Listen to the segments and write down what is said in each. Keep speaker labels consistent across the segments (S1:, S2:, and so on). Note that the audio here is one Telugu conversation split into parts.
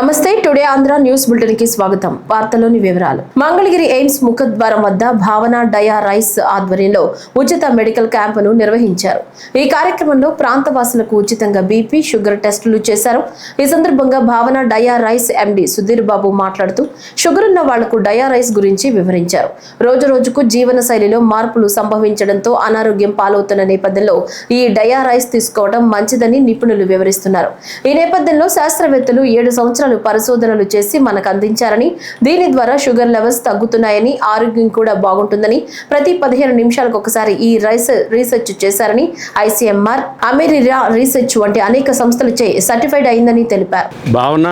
S1: నమస్తే టుడే ఆంధ్ర న్యూస్ బులెటిన్కి స్వాగతం. వార్తలోని వివరాలు. మంగళగిరి ఎయిమ్స్ ముఖద్వారం వద్ద భావన డయా రైస్ ఆధ్వర్యంలో ఉచిత మెడికల్ క్యాంపును నిర్వహించారు. ఈ కార్యక్రమంలో ప్రాంతవాసులకు ఉచితంగా బీపీ షుగర్ టెస్టులు చేశారు. ఈ సందర్భంగా Bhavana dia rice MD Sudheer Babu మాట్లాడుతూ షుగర్ ఉన్న వాళ్ళకు డయా రైస్ గురించి వివరించారు. రోజు రోజుకు జీవన శైలిలో మార్పులు సంభవించడంతో అనారోగ్యం పాలవుతున్న నేపథ్యంలో ఈ డయా రైస్ తీసుకోవడం మంచిదని నిపుణులు వివరిస్తున్నారు. ఈ నేపథ్యంలో శాస్త్రవేత్తలు ఏడు సంవత్సరాలు పరిశోధనలు చేసి మనకు అందించారని దీని ద్వారా షుగర్ లెవెల్స్ తగ్గుతున్నాయని ఆరోగ్యం కూడా బాగుంటుందని ప్రతి పదిహేను నిమిషాలకు ఒకసారి ఈ రైస్ రీసెర్చ్ చేశారని ఐసీఎంఆర్ అమెరిరా రీసెర్చ్ వంటి అనేక సంస్థలచే సర్టిఫైడ్ అయిందని తెలిపారు.
S2: భావన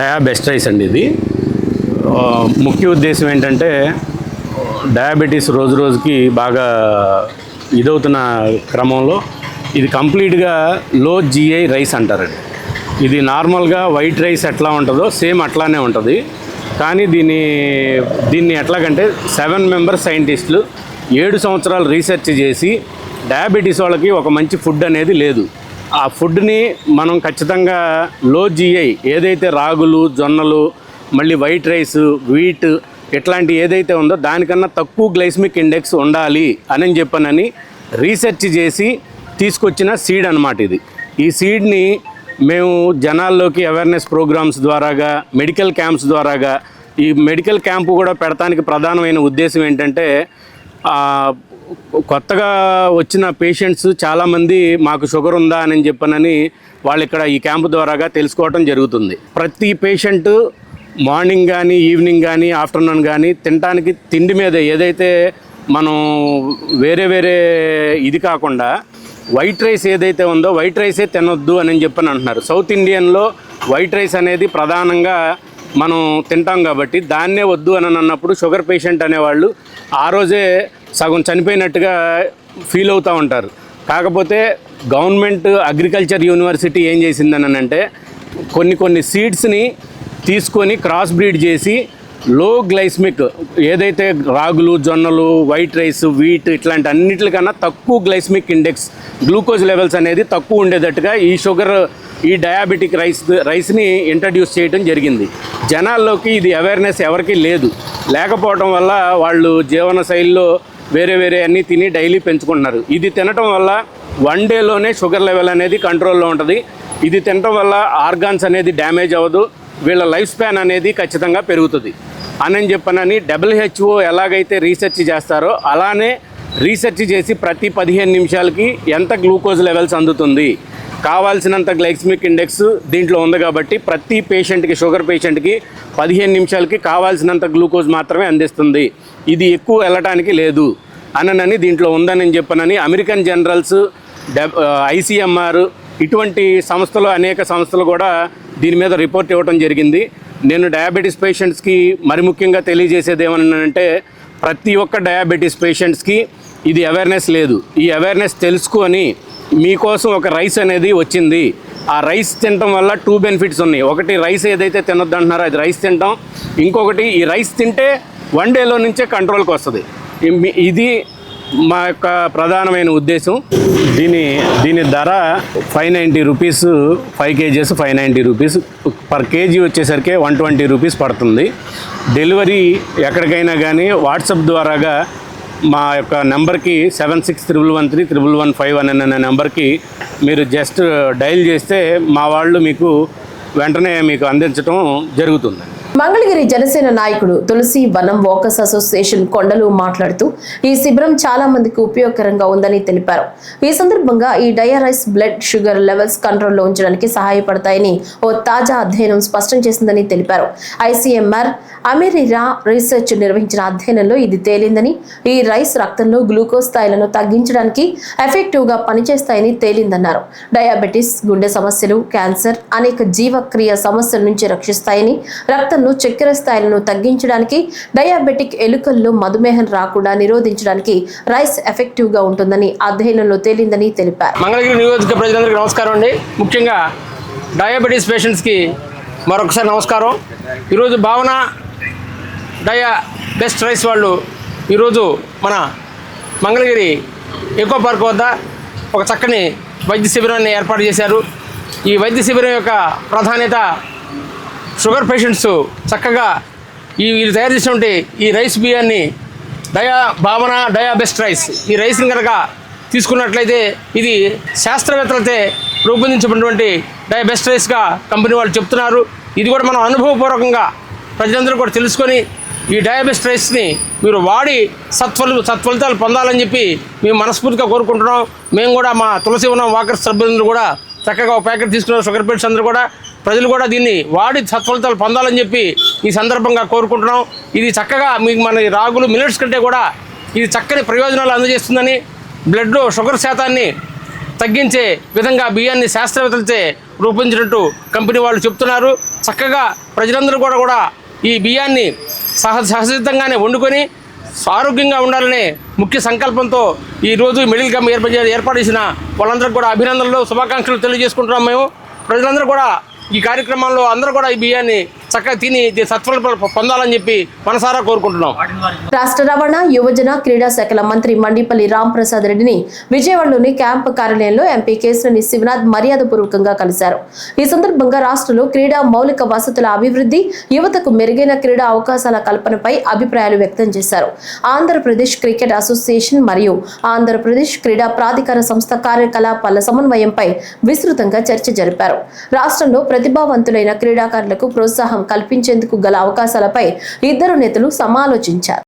S2: డయాబెస్టైస్ అండి ఇది. ముఖ్య ఉద్దేశం ఏంటంటే డయాబెటీస్ రోజు రోజుకి బాగా ఇదవుతున్న క్రమంలో ఇది కంప్లీట్గా లో జిఐ రైస్ అంటారండి. ఇది నార్మల్గా వైట్ రైస్ ఎట్లా ఉంటుందో సేమ్ అట్లానే ఉంటుంది. కానీ దీన్ని దీన్ని ఎట్లాగంటే సెవెన్ మెంబర్ సైంటిస్టులు ఏడు సంవత్సరాలు రీసెర్చ్ చేసి డయాబెటీస్ వాళ్ళకి ఒక మంచి ఫుడ్ అనేది లేదు. ఆ ఫుడ్ని మనం ఖచ్చితంగా లో జీఐ ఏదైతే రాగులు జొన్నలు మళ్ళీ వైట్ రైస్ వీట్ ఇట్లాంటి ఏదైతే ఉందో దానికన్నా తక్కువ గ్లైస్మిక్ ఇండెక్స్ ఉండాలి అని చెప్పనని రీసెర్చ్ చేసి తీసుకొచ్చిన సీడ్ అన్నమాట ఇది. ఈ సీడ్ని మేము జనాల్లోకి అవేర్నెస్ ప్రోగ్రామ్స్ ద్వారాగా మెడికల్ క్యాంప్స్ ద్వారాగా ఈ మెడికల్ క్యాంపు కూడా పెడతానికి ప్రధానమైన ఉద్దేశం ఏంటంటే కొత్తగా వచ్చిన పేషెంట్స్ చాలామంది మాకు షుగర్ ఉందా అని చెప్పనని వాళ్ళు ఇక్కడ ఈ క్యాంపు ద్వారాగా తెలుసుకోవటం జరుగుతుంది. ప్రతి పేషెంట్ మార్నింగ్ కానీ ఈవినింగ్ కానీ ఆఫ్టర్నూన్ కానీ తినడానికి తిండి మీద ఏదైతే మనం వేరే వేరే ఇది కాకుండా వైట్ రైస్ ఏదైతే ఉందో వైట్ రైసే తినొద్దు అని చెప్పని అంటున్నారు. సౌత్ ఇండియన్లో వైట్ రైస్ అనేది ప్రధానంగా మనం తింటాం కాబట్టి దాన్నే వద్దు అని అన్నప్పుడు షుగర్ పేషెంట్ అనేవాళ్ళు ఆ రోజే సగం చనిపోయినట్టుగా ఫీల్ అవుతూ ఉంటారు. కాకపోతే గవర్నమెంట్ అగ్రికల్చర్ యూనివర్సిటీ ఏం చేసిందని అంటే కొన్ని కొన్ని సీడ్స్ని తీసుకొని క్రాస్ బ్రీడ్ చేసి లో గ్లైస్మిక్ ఏదైతే రాగులు జొన్నలు వైట్ రైస్ వీట్ ఇట్లాంటి అన్నిటికన్నా తక్కువ గ్లైస్మిక్ ఇండెక్స్ గ్లూకోజ్ లెవెల్స్ అనేది తక్కువ ఉండేటట్టుగా ఈ షుగర్ ఈ డయాబెటిక్ రైస్ రైస్ని ఇంట్రడ్యూస్ చేయడం జరిగింది. జనాల్లోకి ఇది అవేర్నెస్ ఎవరికీ లేదు. లేకపోవడం వల్ల వాళ్ళు జీవన శైలిలో వేరే వేరే అన్నీ తిని డైలీ పెంచుకుంటున్నారు. ఇది తినటం వల్ల వన్ డేలోనే షుగర్ లెవెల్ అనేది కంట్రోల్లో ఉంటుంది. ఇది తినటం వల్ల ఆర్గాన్స్ అనేది డ్యామేజ్ అవ్వదు. వీళ్ళ లైఫ్ స్పాన్ అనేది ఖచ్చితంగా పెరుగుతుంది. అని చెప్పనని డబ్ల్యూహెచ్ఓ ఎలాగైతే రీసెర్చ్ చేస్తారో అలానే రీసెర్చ్ చేసి ప్రతి పదిహేను నిమిషాలకి ఎంత గ్లూకోజ్ లెవెల్స్ అందుతుంది కావాల్సినంత గ్లైక్స్మిక్ ఇండెక్స్ దీంట్లో ఉంది కాబట్టి ప్రతి పేషెంట్కి షుగర్ పేషెంట్కి పదిహేను నిమిషాలకి కావాల్సినంత గ్లూకోజ్ మాత్రమే అందిస్తుంది. ఇది ఎక్కువ వెళ్ళటానికి లేదు. అననని దీంట్లో ఉందని చెప్పనని అమెరికన్ జనరల్స్ డెబ్ ఐసీఎంఆర్ ఇటువంటి సంస్థలు అనేక సంస్థలు కూడా దీని మీద రిపోర్ట్ ఇవ్వడం జరిగింది. నేను డయాబెటీస్ పేషెంట్స్కి మరి ముఖ్యంగా తెలియజేసేది ఏమన్నానంటే ప్రతి ఒక్క డయాబెటీస్ పేషెంట్స్కి ఇది అవేర్నెస్ లేదు. ఈ అవేర్నెస్ తెలుసుకొని మీకోసం ఒక రైస్ అనేది వచ్చింది. ఆ రైస్ తినటం వల్ల టూ బెనిఫిట్స్ ఉన్నాయి. ఒకటి రైస్ ఏదైతే తినొద్దు అంటున్నారో అది రైస్ తింటాం ఇంకొకటి ఈ రైస్ తింటే వన్ డేలో నుంచే కంట్రోల్కి వస్తుంది. ఇది మా యొక్క ప్రధానమైన ఉద్దేశం దీని దీని ధర five ninety rupees five kgs five ninety rupees. Per kg వచ్చేసరికి వన్ ట్వంటీ రూపీస్ పడుతుంది. డెలివరీ ఎక్కడికైనా కానీ వాట్సాప్ ద్వారాగా మా యొక్క నెంబర్కి seven six triple one three triple one five one అనే నెంబర్కి మీరు జస్ట్ డయల్ చేస్తే మా వాళ్ళు మీకు వెంటనే మీకు అందించడం జరుగుతుంది.
S1: మంగళగిరి జనసేన నాయకుడు తులసి వనం వాకర్స్ అసోసియేషన్ కొండలు మాట్లాడుతూ ఈ శిబిరం చాలా మందికి ఉపయోగకరంగా ఉందని తెలిపారు. ఈ సందర్భంగా ఈ డయారైస్ బ్లడ్ షుగర్ లెవెల్స్ కంట్రోల్లో ఉంచడానికి సహాయపడతాయని ఓ తాజా అధ్యయనం స్పష్టం చేసిందని తెలిపారు. ఐసీఎంఆర్ అమెరిరా రీసెర్చ్ నిర్వహించిన అధ్యయనంలో ఇది తేలిందని ఈ రైస్ రక్తంలో గ్లూకోజ్ స్థాయిలను తగ్గించడానికి ఎఫెక్టివ్గా పనిచేస్తాయని తేలిందన్నారు. డయాబెటిస్ గుండె సమస్యలు క్యాన్సర్ అనేక జీవక్రియ సమస్యల నుంచి రక్షిస్తాయని రక్తం రక్తంలో చక్కెర స్థాయిలను తగ్గించడానికి డయాబెటిక్ ఎలుకల్లో మధుమేహం రాకుండా నిరోధించడానికి రైస్ ఎఫెక్టివ్గా ఉంటుందని అధ్యయనంలో తేలిందని తెలిపారు.
S3: మంగళగిరి నియోజక ప్రజలందరికీ నమస్కారం అండి. ముఖ్యంగా డయాబెటీస్ పేషెంట్స్కి మరొకసారి నమస్కారం. ఈరోజు భావన డయా బెస్ట్ రైస్ వాళ్ళు ఈరోజు మన మంగళగిరి ఎకో పార్క్ వద్ద ఒక చక్కని వైద్య శిబిరాన్ని ఏర్పాటు చేశారు. ఈ వైద్య శిబిరం యొక్క ప్రాధాన్యత షుగర్ పేషెంట్స్ చక్కగా ఈ వీళ్ళు తయారు చేసినటువంటి ఈ రైస్ బియ్యాన్ని డయా భావన డయా బెస్ట్ రైస్. ఈ రైస్ని కనుక తీసుకున్నట్లయితే ఇది శాస్త్రవేత్తలతో రూపొందించినటువంటి డయా బెస్ట్ రైస్గా కంపెనీ వాళ్ళు చెప్తున్నారు. ఇది కూడా మనం అనుభవపూర్వకంగా ప్రజలందరూ కూడా తెలుసుకొని ఈ డయాబెస్ట్ రైస్ని మీరు వాడి సత్ఫలు సత్ఫలితాలు పొందాలని చెప్పి మేము మనస్ఫూర్తిగా కోరుకుంటున్నాం. మేము కూడా మా తులసి ఉన్న వాకర్ సభ్యులందరూ కూడా చక్కగా ఒక ప్యాకెట్ తీసుకున్న షుగర్ పేషెంట్స్ అందరూ కూడా ప్రజలు కూడా దీన్ని వాడి సత్ఫలితాలు పొందాలని చెప్పి ఈ సందర్భంగా కోరుకుంటున్నాం. ఇది చక్కగా మీకు మన రాగులు మిల్లెట్స్ కంటే కూడా ఇది చక్కని ప్రయోజనాలు అందజేస్తుందని బ్లడ్ షుగర్ శాతాన్ని తగ్గించే విధంగా బియ్యాన్ని శాస్త్రవేత్తలచే రూపొందించినట్టు కంపెనీ వాళ్ళు చెప్తున్నారు. చక్కగా ప్రజలందరూ కూడా కూడా ఈ బియ్యాన్ని సహ సహసిద్ధంగానే వండుకొని ఆరోగ్యంగా ఉండాలనే ముఖ్య సంకల్పంతో ఈరోజు మెడికల్ క్యాంప్ ఏర్పాటు ఏర్పాటు చేసిన వాళ్ళందరికీ కూడా అభినందనలు శుభాకాంక్షలు తెలియజేసుకుంటున్నాం మేము. ప్రజలందరూ కూడా ఈ కార్యక్రమంలో అందరూ కూడా ఈ బియ్యాన్ని చక్కగా తిని సత్ఫలం పొందాలని చెప్పి మనసారా కోరుకుంటున్నాం.
S1: రాష్ట్ర రవాణా యువజన క్రీడా శాఖల మంత్రి మండిపల్లి రాంప్రసాద్ రెడ్డిని విజయవాడలోని క్యాంప్ కార్యాలయంలో ఎంపీ కేశినేని శివనాథ్ మర్యాదపూర్వకంగా కలిశారు. ఈ సందర్భంగా రాష్ట్రంలో క్రీడా మౌలిక వసతుల అభివృద్ధి యువతకు మెరుగైన క్రీడా అవకాశాల కల్పనపై అభిప్రాయాలు వ్యక్తం చేశారు. ఆంధ్రప్రదేశ్ క్రికెట్ అసోసియేషన్ మరియు ఆంధ్రప్రదేశ్ క్రీడా ప్రాధికార సంస్థ కార్యకలాపాల సమన్వయంపై విస్తృతంగా చర్చ జరిపారు. రాష్ట్రంలో ప్రతిభావంతులైన క్రీడాకారులకు ప్రోత్సాహం కల్పించేందుకు గల అవకాశాలపై ఇద్దరు నేతలు సమాలోచించారు.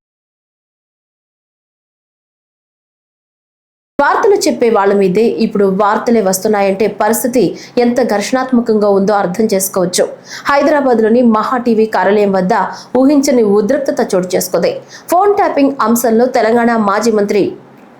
S1: వార్తలు చెప్పే వాళ్ళ మీదే ఇప్పుడు వార్తలే వస్తున్నాయంటే పరిస్థితి ఎంత ఘర్షణాత్మకంగా ఉందో అర్థం చేసుకోవచ్చు. హైదరాబాద్లోని మహా టీవీ కార్యాలయం వద్ద ఊహించని ఉద్రిక్తత చోటు చేసుకుంది. ఫోన్ ట్యాపింగ్ అంశంలో తెలంగాణ మాజీ మంత్రి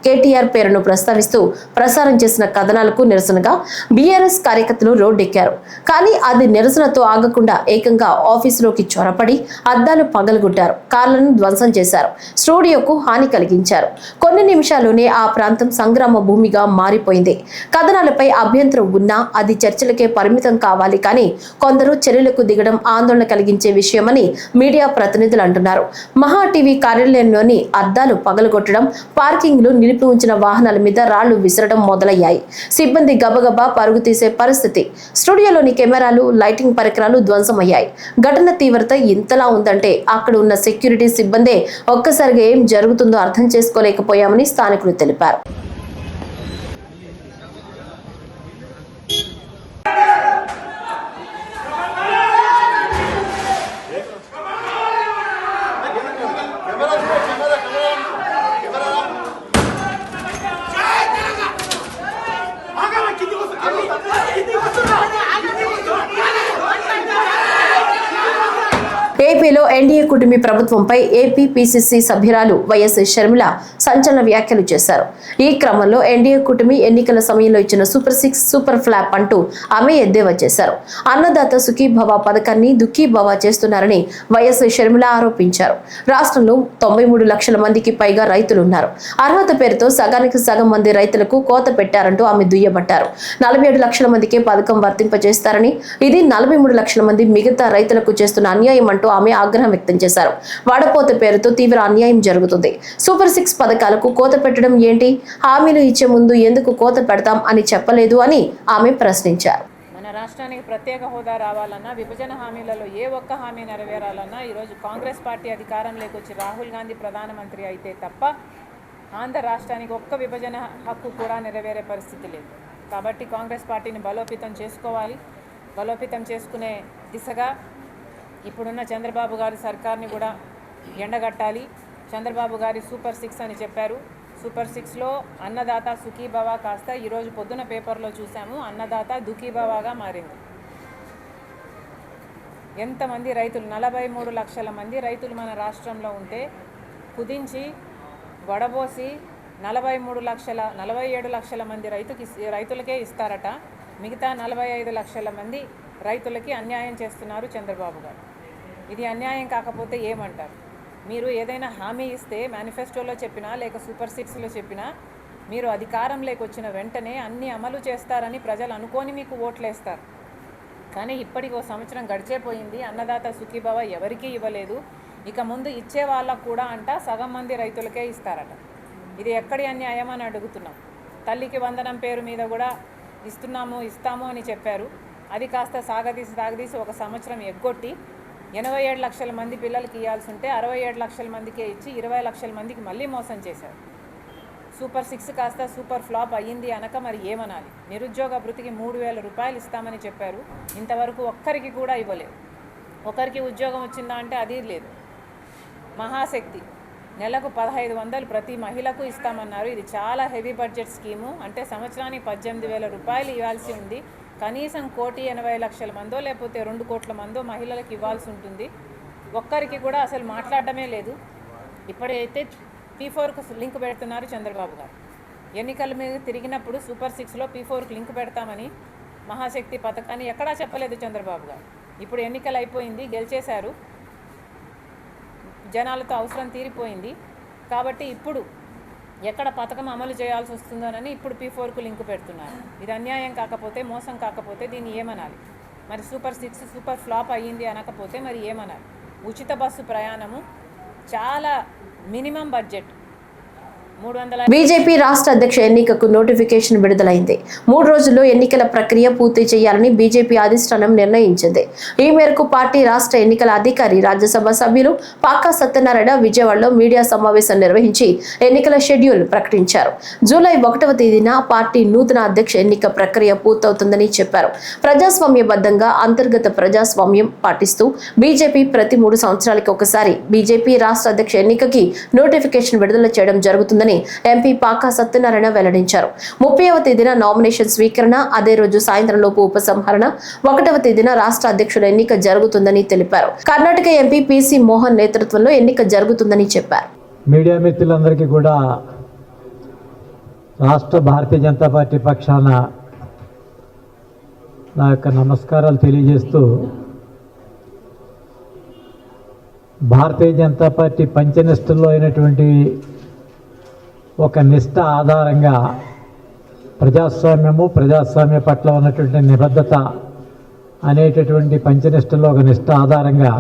S1: కేటీఆర్ పేరును ప్రస్తావిస్తూ ప్రసారం చేసిన కథనాలకు నిరసనగా బీఆర్ఎస్ కార్యకర్తలు రోడ్డెక్కారు. కానీ అది నిరసనతో ఆగకుండా ఏకంగా ఆఫీసులోకి చొరపడి అద్దాలు పగలగొట్టారు. కార్లను ధ్వంసం చేశారు. స్టూడియోకు హాని కలిగించారు. కొన్ని నిమిషాల్లోనే ఆ ప్రాంతం సంగ్రామ భూమిగా మారిపోయింది. కథనాలపై అభ్యంతరం ఉన్నా అది చర్చలకే పరిమితం కావాలి కానీ కొందరు చర్యలకు దిగడం ఆందోళన కలిగించే విషయమని మీడియా ప్రతినిధులు అంటున్నారు. మహా టీవీ కార్యాలయంలోని అద్దాలు పగలగొట్టడం పార్కింగ్లు నిలిపి ఉంచిన వాహనాల మీద రాళ్ళు విసరడం మొదలయ్యాయి. సిబ్బంది గబగబా పరుగు తీసే పరిస్థితి. స్టూడియోలోని కెమెరాలు లైటింగ్ పరికరాలు ధ్వంసమయ్యాయి. ఘటన తీవ్రత ఇంతలా ఉందంటే అక్కడ ఉన్న సెక్యూరిటీ సిబ్బందే ఒక్కసారిగా ఏం జరుగుతుందో అర్థం చేసుకోలేకపోయామని స్థానికులు తెలిపారు. ఏపీలో కుటుంబీ ప్రభుత్వంపై ఏపీపీసీసీ సభ్యురాలు వైఎస్ షర్మిల సంచలన వ్యాఖ్యలు చేశారు. ఈ క్రమంలో ఎన్డీఏ కూటమి ఎన్నికల సమయంలో ఇచ్చిన సూపర్ సిక్స్ సూపర్ ఫ్లాప్ అంటూ ఆమె ఎద్దేవా చేశారు. అన్నదాత సుఖీభవ పథకాన్ని దుఃఖీభవ చేస్తున్నారని వైఎస్ షర్మిల ఆరోపించారు. రాష్ట్రంలో తొంభై మూడు లక్షల మందికి పైగా రైతులు ఉన్నారు అర్హత పేరుతో సగానికి సగం మంది రైతులకు కోత పెట్టారంటూ ఆమె దుయ్యబట్టారు. నలభై ఏడు లక్షల మందికే పథకం వర్తింపజేస్తారని ఇది నలభై మూడు లక్షల మంది మిగతా రైతులకు చేస్తున్న అన్యాయం అంటూ ఆమె ఆగ్రహం వ్యక్తం చేశారు. వాడపోత పేరుతో తీవ్ర అన్యాయం జరుగుతుంది. సూపర్ సిక్స్ పథకాలకు కోత పెట్టడం ఏంటి? హామీలు ఇచ్చే ముందు ఎందుకు కోత పెడతాం అని చెప్పలేదు అని ఆమె ప్రశ్నించారు.
S4: మన రాష్ట్రానికి ప్రత్యేక హోదా రావాలన్నా విభజన హామీలలో ఏ ఒక్క హామీ నెరవేరాలన్నా ఈరోజు కాంగ్రెస్ పార్టీ అధికారంలోకి వచ్చి రాహుల్ గాంధీ ప్రధానమంత్రి అయితే తప్ప ఆంధ్ర రాష్ట్రానికి ఒక్క విభజన హక్కు కూడా నెరవేరే పరిస్థితి లేదు. కాబట్టి కాంగ్రెస్ పార్టీని బలోపేతం చేసుకోవాలి. బలోపేతం చేసుకునే దిశగా ఇప్పుడున్న చంద్రబాబు గారి సర్కార్ని కూడా ఎండగట్టాలి. చంద్రబాబు గారి సూపర్ సిక్స్ అని చెప్పారు. సూపర్ సిక్స్లో అన్నదాత సుఖీభవ కాస్త ఈరోజు పొద్దున పేపర్లో చూసాము అన్నదాత దుఃఖీభవగా మారింది. ఎంతమంది రైతులు? నలభై మూడు లక్షల మంది రైతులు మన రాష్ట్రంలో ఉంటే కుదించి వడబోసి నలభై మూడు లక్షల నలభై ఏడు లక్షల మంది రైతుకి రైతులకే ఇస్తారట. మిగతా నలభై ఐదు లక్షల మంది రైతులకి అన్యాయం చేస్తున్నారు చంద్రబాబు గారు. ఇది అన్యాయం కాకపోతే ఏమంటారు? మీరు ఏదైనా హామీ ఇస్తే మేనిఫెస్టోలో చెప్పినా లేక సూపర్ సిక్స్లో చెప్పినా మీరు అధికారంలోకి వచ్చిన వెంటనే అన్ని అమలు చేస్తారని ప్రజలు అనుకొని మీకు ఓట్లేస్తారు. కానీ ఇప్పటికి ఒక సంవత్సరం గడిచేపోయింది అన్నదాత సుఖీభవ ఎవరికీ ఇవ్వలేదు. ఇక ముందు ఇచ్చే వాళ్ళకు కూడా అంట సగం మంది రైతులకే ఇస్తారట. ఇది ఎక్కడి అన్యాయం అని అడుగుతున్నాం. తల్లికి వందనం పేరు మీద కూడా ఇస్తున్నాము ఇస్తాము అని చెప్పారు. అది కాస్త సాగదీసి సాగదీసి ఒక సంవత్సరం ఎగ్గొట్టి ఎనభై ఏడు లక్షల మంది పిల్లలకి ఇవ్వాల్సి ఉంటే అరవై ఏడు లక్షల మందికే ఇచ్చి ఇరవై లక్షల మందికి మళ్ళీ మోసం చేశారు. సూపర్ సిక్స్ కాస్త సూపర్ ఫ్లాప్ అయ్యింది అనక మరి ఏమనాలి? నిరుద్యోగ భృతికి మూడు వేల రూపాయలు ఇస్తామని చెప్పారు. ఇంతవరకు ఒక్కరికి కూడా ఇవ్వలేదు. ఒకరికి ఉద్యోగం వచ్చిందా అంటే అది లేదు. మహాశక్తి. నెలకు పదహైదు వందలు ప్రతి మహిళకు ఇస్తామన్నారు. ఇది చాలా హెవీ బడ్జెట్ స్కీము. అంటే సంవత్సరానికి పద్దెనిమిది వేల రూపాయలు ఇవ్వాల్సి ఉంది. కనీసం కోటి ఎనభై లక్షల మందో లేకపోతే రెండు కోట్ల మందో మహిళలకు ఇవ్వాల్సి ఉంటుంది. ఒక్కరికి కూడా అసలు మాట్లాడటమే లేదు. ఇప్పుడైతే పీ ఫోర్కు లింక్ పెడుతున్నారు చంద్రబాబు గారు. ఎన్నికల మీద తిరిగినప్పుడు సూపర్ సిక్స్లో పీ ఫోర్కి లింక్ పెడతామని మహాశక్తి పథకాన్ని ఎక్కడా చెప్పలేదు చంద్రబాబు గారు. ఇప్పుడు ఎన్నికలు అయిపోయింది గెలిచేశారు. జనాలతో అవసరం తీరిపోయింది. కాబట్టి ఇప్పుడు ఎక్కడ పథకం అమలు చేయాల్సి వస్తుందోనని ఇప్పుడు పీ ఫోర్కు లింక్ పెడుతున్నారు. ఇది అన్యాయం కాకపోతే మోసం కాకపోతే దీన్ని ఏమనాలి? మరి సూపర్ సిక్స్ సూపర్ ఫ్లాప్ అయ్యింది అనకపోతే మరి ఏమనాలి? ఉచిత బస్సు ప్రయాణము చాలా మినిమం బడ్జెట్.
S1: బీజేపీ రాష్ట్ర అధ్యక్ష ఎన్నికకు నోటిఫికేషన్ విడుదలైంది. మూడు రోజుల్లో ఎన్నికల ప్రక్రియ పూర్తి చేయాలని బీజేపీ అధిష్టానం నిర్ణయించింది. ఈ మేరకు పార్టీ రాష్ట్ర ఎన్నికల అధికారి రాజ్యసభ సభ్యులు పాకా సత్యనారాయణ విజయవాడలో మీడియా సమావేశం నిర్వహించి ఎన్నికల షెడ్యూల్ ప్రకటించారు. జూలై ఒకటవ తేదీన పార్టీ నూతన అధ్యక్ష ఎన్నిక ప్రక్రియ పూర్తవుతుందని చెప్పారు. ప్రజాస్వామ్యబద్ధంగా అంతర్గత ప్రజాస్వామ్యం పాటిస్తూ బీజేపీ ప్రతి మూడు సంవత్సరాలకి ఒకసారి బీజేపీ రాష్ట్ర అధ్యక్ష ఎన్నికకి నోటిఫికేషన్ విడుదల చేయడం జరుగుతుందని ఎంపీ పాకా సత్యనారాయణ వెల్లడించారు. ముప్పైవ తేదీన నామినేషన్ స్వీకరణ అదే రోజు సాయంత్రంలోపు ఉపసంహరణ ఒకటవ తేదీన రాష్ట్ర అధ్యక్షుల ఎన్నిక జరుగుతుందని తెలిపారు. కర్ణాటక ఎంపీ పిసి మోహన్ నేతృత్వంలో ఎన్నిక జరుగుతుందని చెప్పారు.
S5: మీడియా మిత్రులందరికీ కూడా రాష్ట్ర భారతీయ జనతా పార్టీ పక్షాన నా యొక్క నమస్కారాలు తెలియజేస్తూ భారతీయ జనతా పార్టీ పంచనిష్టల్లో అయినటువంటి ఒక నిష్ట ఆధారంగా ప్రజాస్వామ్యము ప్రజాస్వామ్య పట్ల ఉన్నటువంటి నిబద్ధత అనేటటువంటి పంచనిష్టలో ఒక నిష్ట ఆధారంగా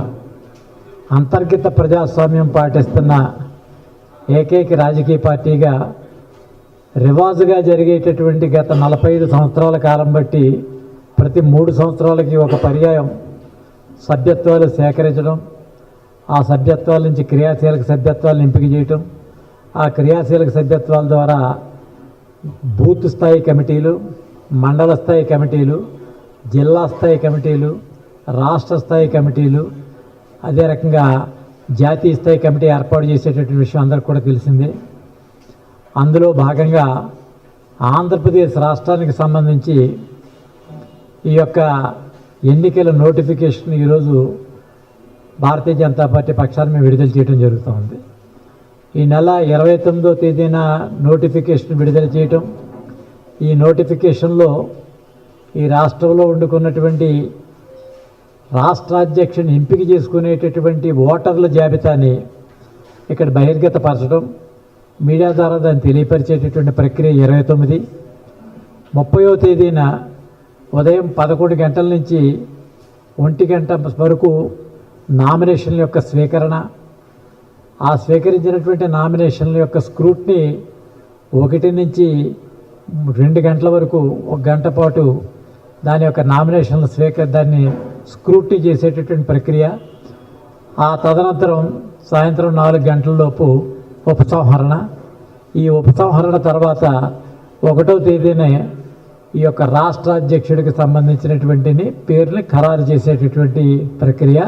S5: అంతర్గత ప్రజాస్వామ్యం పాటిస్తున్న ఏకైక రాజకీయ పార్టీగా రివాజుగా జరిగేటటువంటి గత నలభై ఐదు సంవత్సరాల కాలం బట్టి ప్రతి మూడు సంవత్సరాలకి ఒక పర్యాయం సభ్యత్వాలు సేకరించడం ఆ సభ్యత్వాల నుంచి క్రియాశీలక సభ్యత్వాలను ఎంపిక చేయటం ఆ క్రియాశీలక సభ్యత్వాల ద్వారా బూత్ స్థాయి కమిటీలు మండల స్థాయి కమిటీలు జిల్లా స్థాయి కమిటీలు రాష్ట్ర స్థాయి కమిటీలు అదే రకంగా జాతీయ స్థాయి కమిటీ ఏర్పాటు చేసేటటువంటి విషయం అందరికి కూడా తెలిసిందే. అందులో భాగంగా ఆంధ్రప్రదేశ్ రాష్ట్రానికి సంబంధించి ఈ యొక్క ఎన్నికల నోటిఫికేషన్ ఈరోజు భారతీయ జనతా పార్టీ పక్షాన్ని మేము విడుదల చేయడం జరుగుతూ ఉంది. ఈ నెల ఇరవై తొమ్మిదో తేదీన నోటిఫికేషన్ విడుదల చేయటం ఈ నోటిఫికేషన్లో ఈ రాష్ట్రంలో వండుకున్నటువంటి రాష్ట్రాధ్యక్షుని ఎంపిక చేసుకునేటటువంటి ఓటర్ల జాబితాని ఇక్కడ బహిర్గతపరచడం మీడియా ద్వారా దాన్ని తెలియపరిచేటటువంటి ప్రక్రియ ఇరవై తొమ్మిది. ముప్పయో తేదీన ఉదయం పదకొండు గంటల నుంచి ఒంటి గంట వరకు నామినేషన్ల యొక్క స్వీకరణ ఆ స్వీకరించినటువంటి నామినేషన్ల యొక్క స్క్రూట్ని ఒకటి నుంచి రెండు గంటల వరకు ఒక గంట పాటు దాని యొక్క నామినేషన్ల స్వీకరి దాన్ని స్క్రూట్నీ చేసేటటువంటి ప్రక్రియ. ఆ తదనంతరం సాయంత్రం నాలుగు గంటలలోపు ఉపసంహరణ. ఈ ఉపసంహరణ తర్వాత ఒకటో తేదీనే ఈ యొక్క రాష్ట్ర అధ్యక్షుడికి సంబంధించినటువంటిని పేర్లు ఖరారు చేసేటటువంటి ప్రక్రియ.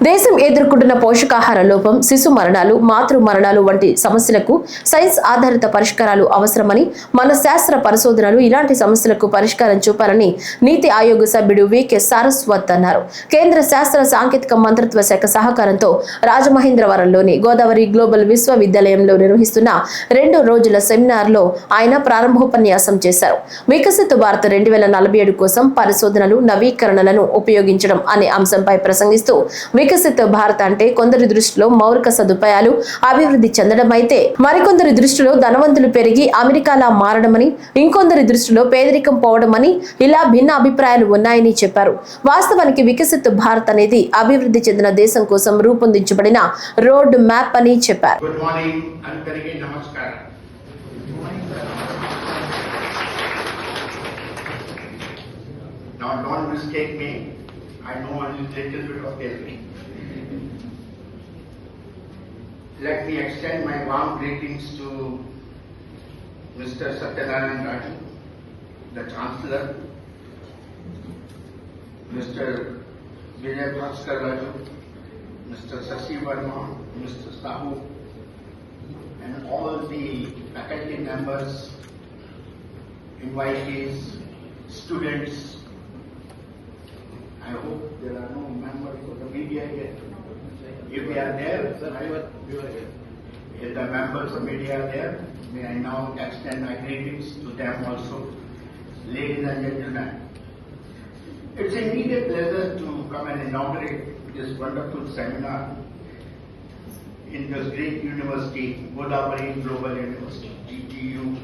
S1: దేశం ఎదుర్కొంటున్న పోషకాహార లోపం శిశు మరణాలు మాతృ మరణాలు వంటి సమస్యలకు సైన్స్ ఆధారిత పరిష్కారాలు అవసరమని మన శాస్త్ర పరిశోధనలు ఇలాంటి సమస్యలకు పరిష్కారం చూపాలని నీతి ఆయోగ్ సభ్యుడు వికే సారస్వత్ అన్నారు. కేంద్ర శాస్త్ర సాంకేతిక మంత్రిత్వ శాఖ సహకారంతో రాజమహేంద్రవరంలోని గోదావరి గ్లోబల్ విశ్వవిద్యాలయంలో నిర్వహిస్తున్న రెండు రోజుల సెమినార్లో ఆయన ప్రారంభోపన్యాసం చేశారు. వికసిత భారత్ రెండు వేల నలభై ఏడు కోసం పరిశోధనలు నవీకరణలను ఉపయోగించడం అనే అంశంపై ప్రసంగిస్తూ వికసిత భారత్ అంటే కొందరి దృష్టిలో మౌలిక సదుపాయాలు అభివృద్ధి చెందడం అయితే మరికొందరి దృష్టిలో ధనవంతులు పెరిగి అమెరికాలా మారడమని ఇంకొందరి దృష్టిలో పేదరికం పోవడమని ఇలా భిన్న అభిప్రాయాలు ఉన్నాయని చెప్పారు వాస్తవానికి వికసిత భారత్ అనేది అభివృద్ధి చెందిన దేశం కోసం రూపొందించబడిన రోడ్ మ్యాప్ అని చెప్పారు
S6: గుడ్ మార్నింగ్ అందరికీ నమస్కారం Now, don't mistake me. I know a little bit of everything. Let me extend my warm greetings to Mr. Satyanarayan Raju, the Chancellor, Mr. Vijay Bhaskar Raju, Mr. Sashi Verma, Mr. Sahu, and all the faculty members, invitees, students. I hope there are no members of the media here. If they are there, if the members of media are there, may I now extend my greetings to them also. Ladies and gentlemen, it's a pleasure to come and inaugurate this wonderful seminar in this great university, Godavari Global University, GTU.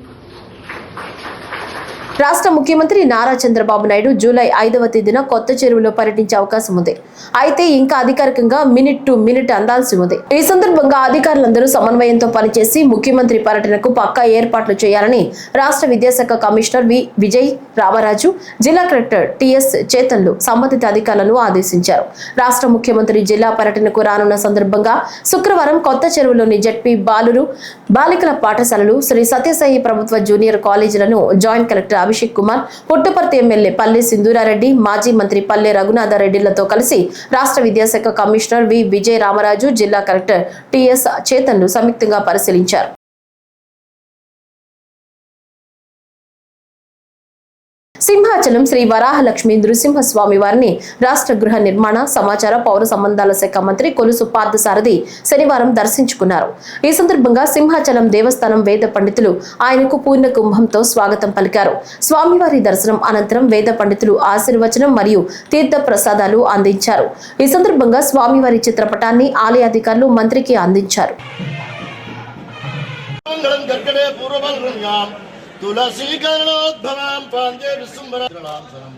S1: రాష్ట్ర ముఖ్యమంత్రి నారా చంద్రబాబు నాయుడు జూలై ఐదవ తేదీన కొత్త చెరువులో పర్యటించే అవకాశం ఉంది. అయితే ఇంకా అధికారికంగా మినిట్ టు మినిట్ అందాల్సి ఉంది. ఈ సందర్భంగా అధికారులందరూ సమన్వయంతో పనిచేసి ముఖ్యమంత్రి పర్యటనకు పక్కా ఏర్పాట్లు చేయాలని రాష్ట్ర విద్యాశాఖ కమిషనర్ వి. విజయ్ రామరాజు జిల్లా కలెక్టర్ టిఎస్ చేతన్లు సంబంధిత అధికారులను ఆదేశించారు. రాష్ట్ర ముఖ్యమంత్రి జిల్లా పర్యటనకు రానున్న సందర్భంగా శుక్రవారం కొత్త చెరువులోని జడ్పీ బాలురు బాలికల పాఠశాలలు శ్రీ సత్యసాయి ప్రభుత్వ junior కాలేజీలను joint collector Abhishek Kumar Puttaparthi MLA Palle Sindhurareddy మాజీ మంత్రి పల్లె రఘునాథారెడ్డిలతో కలిసి రాష్ట్ర విద్యాశాఖ కమిషనర్ వి విజయ రామరాజు జిల్లా కలెక్టర్ టిఎస్ చేతన్లు సంయుక్తంగా పరిశీలించారు. సింహాచలం శ్రీ వరాహలక్ష్మి నృసింహస్వామి వారిని రాష్ట్ర గృహ నిర్మాణ సమాచార పౌర సంబంధాల శాఖ మంత్రి కొలుసు పార్థసారథి శనివారం దర్శించుకున్నారు. ఈ సందర్భంగా సింహాచలం దేవస్థానం వేద పండితులు ఆయనకు పూర్ణ కుంభంతో స్వాగతం పలికారు. స్వామివారి దర్శనం అనంతరం వేద పండితులు ఆశీర్వచనం మరియు తీర్థ ప్రసాదాలు అందించారు. ఈ సందర్భంగా స్వామివారి చిత్రపటాన్ని ఆలయ అధికారులు మంత్రికి అందించారు.
S7: తులసీకరణోద్భవాం పాండే విశృంభరాంసరం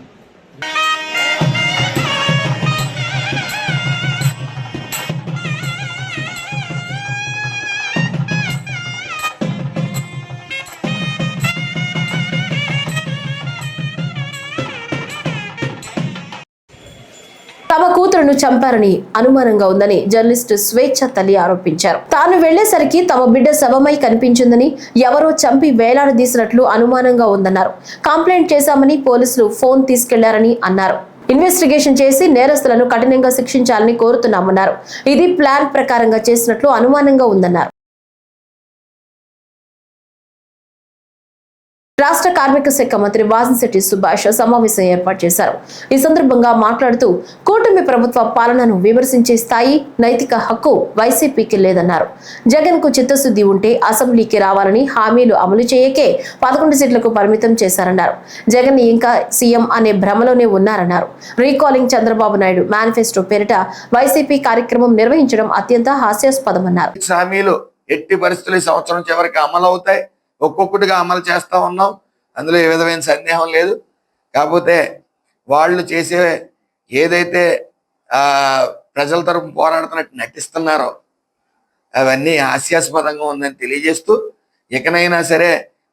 S1: తమ కూతురును చంపారని అనుమానంగా ఉందని జర్నలిస్టు స్వేచ్ఛ తల్లి ఆరోపించారు. తాను వెళ్ళేసరికి తమ బిడ్డ శవమై కనిపించిందని ఎవరో చంపి వేలాడదీసినట్లు అనుమానంగా ఉందన్నారు. కంప్లైంట్ చేశామని పోలీసులు ఫోన్ తీసుకెళ్ళారని అన్నారు. ఇన్వెస్టిగేషన్ చేసి నేరస్తులను కఠినంగా శిక్షించాలని కోరుతున్నామన్నారు. ఇది ప్లాన్ ప్రకారంగా చేసినట్లు అనుమానంగా ఉందన్నారు. రాష్ట్ర కార్మిక శాఖ మంత్రి వాసిశెట్టి సుభాష్ సమావేశం ఏర్పాటు చేశారు. ఈ సందర్భంగా మాట్లాడుతూ కూటమి ప్రభుత్వ పాలనను విమర్శించే స్థాయి నైతిక హక్కు వైసీపీకి లేదన్నారు. జగన్కు చిత్తశుద్ధి ఉంటే అసెంబ్లీకి రావాలని హామీలు అమలు చేయకే పదకొండు సీట్లకు పరిమితం చేశారన్నారు. జగన్ ఇంకా సీఎం అనే భ్రమలోనే ఉన్నారన్నారు. రీకాలింగ్ చంద్రబాబు నాయుడు మేనిఫెస్టో పేరిట వైసీపీ కార్యక్రమం నిర్వహించడం అత్యంత హాస్యాస్పదమన్నారు.
S8: హామీలు ఎట్టి పరిస్థితులు సంవత్సరం చివరికి అమలు అవుతాయి ఒక్కొక్కటిగా అమలు చేస్తూ ఉన్నాం. అందులో ఏ విధమైన సందేహం లేదు. కాకపోతే వాళ్ళు చేసే ఏదైతే ప్రజల తరపు పోరాడుతున్నట్టు నటిస్తున్నారో అవన్నీ హాస్యాస్పదంగా ఉందని తెలియజేస్తూ ఇకనైనా సరే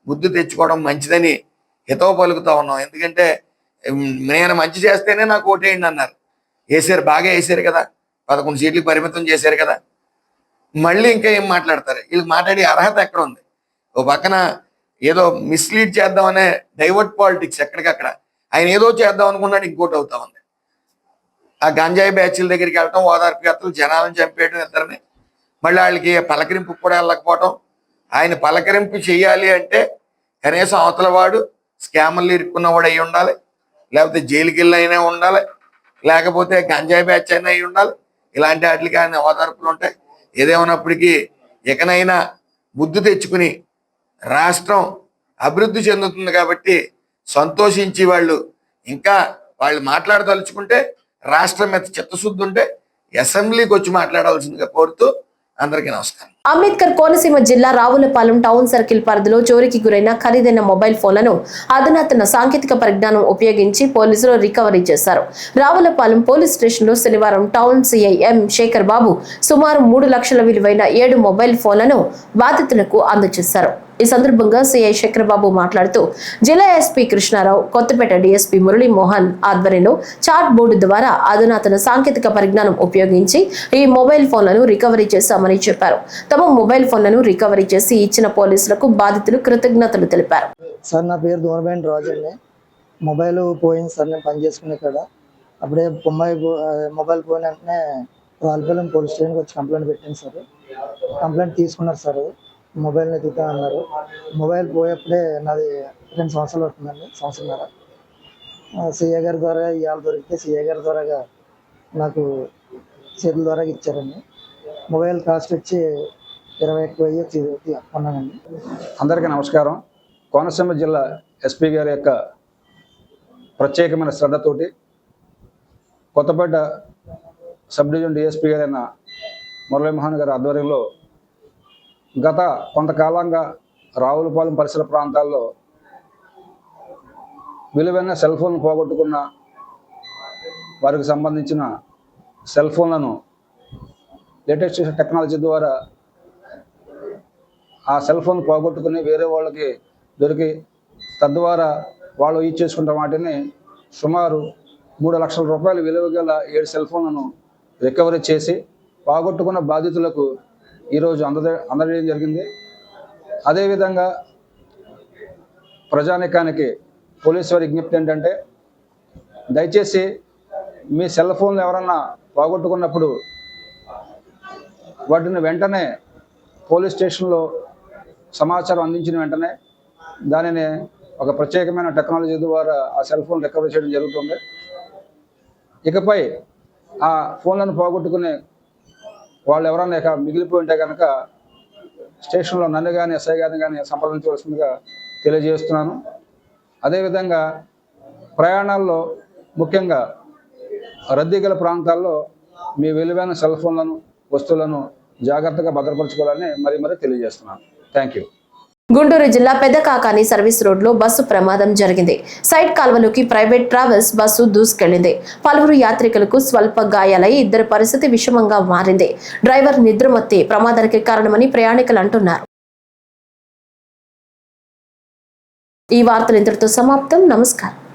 S8: బుద్ధి తెచ్చుకోవడం మంచిదని హితవు పలుకుతా ఉన్నాం. ఎందుకంటే నేను మంచి చేస్తేనే నాకు ఓటేయండి అన్నారు. వేసారు బాగా వేసారు కదా. పదకొండు సీట్లకు పరిమితం చేశారు కదా. మళ్ళీ ఇంకా ఏం మాట్లాడతారు? వీళ్ళకి మాట్లాడే అర్హత ఎక్కడ ఉంది? ఓ పక్కన ఏదో మిస్లీడ్ చేద్దామనే డైవర్ట్ పాలిటిక్స్ ఎక్కడికక్కడ. ఆయన ఏదో చేద్దాం అనుకున్నాడు ఇంకోటి అవుతా ఉంది. ఆ గంజాయి బ్యాచ్ల దగ్గరికి వెళ్ళటం ఓదార్పుకర్తలు జనాలను చంపేయడం ఇద్దరిని. మళ్ళీ వాళ్ళకి పలకరింపు కూడా వెళ్ళకపోవటం. ఆయన పలకరింపు చేయాలి అంటే కనీసం అవతల వాడు స్కామర్లు ఇరుక్కున్నవాడు అయి ఉండాలి. లేకపోతే జైలుకి అయినా ఉండాలి. లేకపోతే గంజాయి బ్యాచ్ అయినా అయి ఉండాలి. ఇలాంటి వాటికి ఆయన ఓదార్పులు ఉంటాయి. ఏదేమైనప్పటికీ ఇకనైనా బుద్ధి తెచ్చుకుని రాష్ట్రం అభివృద్ధి చెందుతుంది కాబట్టి సంతోషించి వాళ్ళు ఇంకా వాళ్ళు మాట్లాడదలుచుకుంటే రాష్ట్రం మీద చిత్తశుద్ధి ఉంటే అసెంబ్లీకి వచ్చి మాట్లాడాల్సిందిగా కోరుతూ అందరికీ నమస్కారం.
S1: అంబేద్కర్ కోనసీమ జిల్లా రావులపాలెం టౌన్ సర్కిల్ పరిధిలో చోరీకి గురైన ఖరీదైన మొబైల్ ఫోన్లను అధునాతన సాంకేతిక పరిజ్ఞానం ఉపయోగించి పోలీసులు రికవరీ చేశారు. రావులపాలెం పోలీస్ స్టేషన్లో శనివారం town CI M Shekar Babu సుమారు మూడు లక్షల విలువైన ఏడు మొబైల్ ఫోన్లను బాధితులకు అందజేశారు. ఈ సందర్భంగా సిఐ శేఖరబాబు మాట్లాడుతూ జిల్లా ఎస్పీ కృష్ణారావు కొత్తపేట డీఎస్పీ మురళీ మోహన్ ఆధ్వర్యంలో చాట్ బోర్డు ద్వారా అధునాతన సాంకేతిక పరిజ్ఞానం ఉపయోగించి ఈ మొబైల్ ఫోన్లను రికవరీ చేశామని చెప్పారు. తమ మొబైల్ ఫోన్లను రికవరీ చేసి ఇచ్చిన పోలీసులకు బాధితులు కృతజ్ఞతలు తెలిపారు.
S9: సార్ నా పేరు దూరబైన రాజు అండి మొబైల్ పోయింది సార్ నేను పని చేసుకునే కాడ. అప్పుడే బొమ్మాయి పో- మొబైల్ పోయిన వెంటనే రావులపాలెం పోలీస్ స్టేషన్కి వచ్చి కంప్లైంట్ పెట్టాను సార్. కంప్లైంట్ తీసుకున్నారు సార్. మొబైల్ని ఎత్తుతా అన్నారు. మొబైల్ పోయేప్పుడే నాది రెండు సంవత్సరాలు అవుతుందండి సంవత్సరంన్నర. సీఏ గారి ద్వారా ఇవాళ దొరికితే సీఏ గారి ద్వారాగా నాకు చేతుల ద్వారా ఇచ్చారండి. మొబైల్ కాస్ట్ వచ్చి ఇరవై ఒక్క వెయ్యి తీ-
S10: అందరికీ నమస్కారం. కోనసీమ జిల్లా ఎస్పీ గారి యొక్క ప్రత్యేకమైన శ్రద్ధతోటి కొత్తపేట సబ్ డివిజన్ డిఎస్పీ గారైన మురళీమోహన్ గారి ఆధ్వర్యంలో గత కొంతకాలంగా రావులపాలెం పరిసర ప్రాంతాల్లో విలువైన సెల్ ఫోన్లు పోగొట్టుకున్న వారికి సంబంధించిన సెల్ ఫోన్లను లేటెస్ట్ టెక్నాలజీ ద్వారా ఆ సెల్ ఫోన్ పోగొట్టుకుని వేరే వాళ్ళకి దొరికి తద్వారా వాళ్ళు ఇచ్చేసుకున్న వాటిని సుమారు మూడు లక్షల రూపాయల విలువ గల ఏడు సెల్ ఫోన్లను రికవరీ చేసి పోగొట్టుకున్న బాధితులకు ఈరోజు అందజే అందజేయడం జరిగింది. అదేవిధంగా ప్రజానికానికి పోలీసు వారి విజ్ఞప్తి ఏంటంటే దయచేసి మీ సెల్ ఫోన్లు ఎవరన్నా పోగొట్టుకున్నప్పుడు వాటిని వెంటనే పోలీస్ స్టేషన్లో సమాచారం అందించిన వెంటనే దానిని ఒక ప్రత్యేకమైన టెక్నాలజీ ద్వారా ఆ సెల్ ఫోన్ రికవరీ చేయడం జరుగుతుంది. ఇకపై ఆ ఫోన్లను పోగొట్టుకునే వాళ్ళు ఎవరైనా ఇక మిగిలిపోయి ఉంటే కనుక స్టేషన్లో నన్ను కానీ ఎస్ఐ గారిని కానీ సంప్రదించవలసిందిగా తెలియజేస్తున్నాను. అదేవిధంగా ప్రయాణాల్లో ముఖ్యంగా రద్దీ గల ప్రాంతాల్లో మీ విలువైన సెల్ ఫోన్లను వస్తువులను జాగ్రత్తగా భద్రపరచుకోవాలని మరీ మరీ తెలియజేస్తున్నాను. థ్యాంక్ యూ
S1: గుంటూరు జిల్లా పెద్దకాకాని సర్వీస్ రోడ్లో బస్సు ప్రమాదం జరిగింది. సైడ్ కాల్వలోకి ప్రైవేట్ ట్రావెల్స్ బస్సు దూసుకెళ్ళింది. పలువురు యాత్రికులకు స్వల్ప గాయాలై ఇద్దరి పరిస్థితి విషమంగా మారింది. డ్రైవర్ నిద్రమత్తి ప్రమాదానికి కారణమని ప్రయాణికులు అంటున్నారు. ఈ వార్తలు ఇంతటితో సమాప్తం. నమస్కారం.